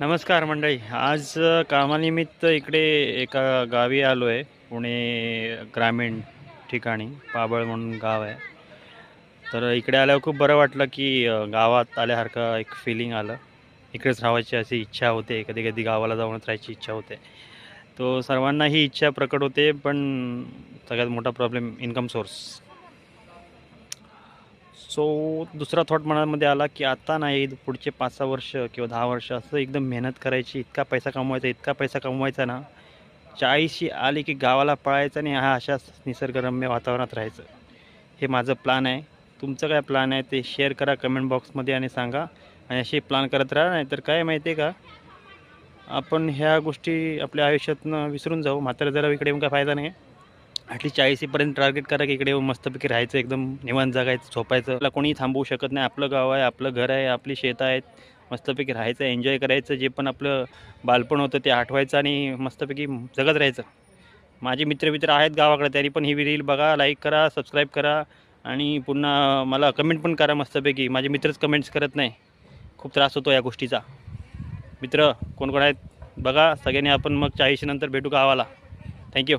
नमस्कार मंडळी. आज कामानिमित्त इकडे एका गावी आलो आहे पुणे ग्रामीण ठिकाणी पाबळ म्हणून गाव आहे. तर इकडे आल्यावर खूप बरं वाटलं की गावात आल्यासारखं एक फिलिंग आलं. इकडेच राहायची अशी इच्छा होते. कधी कधी गावाला जाऊनच राहायची इच्छा होते. तो सर्वांना ही इच्छा प्रकट होते पण सगळ्यात मोठा प्रॉब्लेम इन्कम सोर्स सो दुसरा थॉट मनामध्ये आला की आता नाही पुढचे पाच सहा वर्ष किंवा दहा वर्ष असं एकदम मेहनत करायची इतका पैसा कमवायचा इतका पैसा कमवायचा ना चाळीशी आली की गावाला पळायचं आणि हा अशाच निसर्गरम्य वातावरणात राहायचं. हे माझं प्लॅन आहे. तुमचं काय प्लॅन आहे ते शेअर करा कमेंट बॉक्समध्ये आणि सांगा. आणि असे प्लॅन करत राहा नाही तर काय माहिती आहे का? आपण ह्या गोष्टी आपल्या आयुष्यातनं विसरून जाऊ. मात्र जरा इकडे काय फायदा नाही ॲटलीस्ट चाळीसीपर्यंत टार्गेट करा की इकडे मस्तपैकी राहायचं एकदम निवांत जगायचं झोपायचं. आपला कोणी थांबवू शकत नाही. आपलं गाव आहे आपलं घर आहे आपली शेतं आहेत. मस्तपैकी राहायचं एन्जॉय करायचं जे पण आपलं बालपण होतं ते आठवायचं आणि मस्तपैकी जगत राहायचं. माझे मित्रमित्र आहेत गावाकडे तरी पण ही रील बघा लाईक करा सबस्क्राईब करा आणि पुन्हा मला कमेंट पण करा मस्तपैकी. माझे मित्रच कमेंट्स करत नाही. खूप त्रास होतो या गोष्टीचा. मित्र कोण कोण आहेत? बघा सगळ्यांनी आपण मग चाळीशी नंतर भेटू गावाला. थँक्यू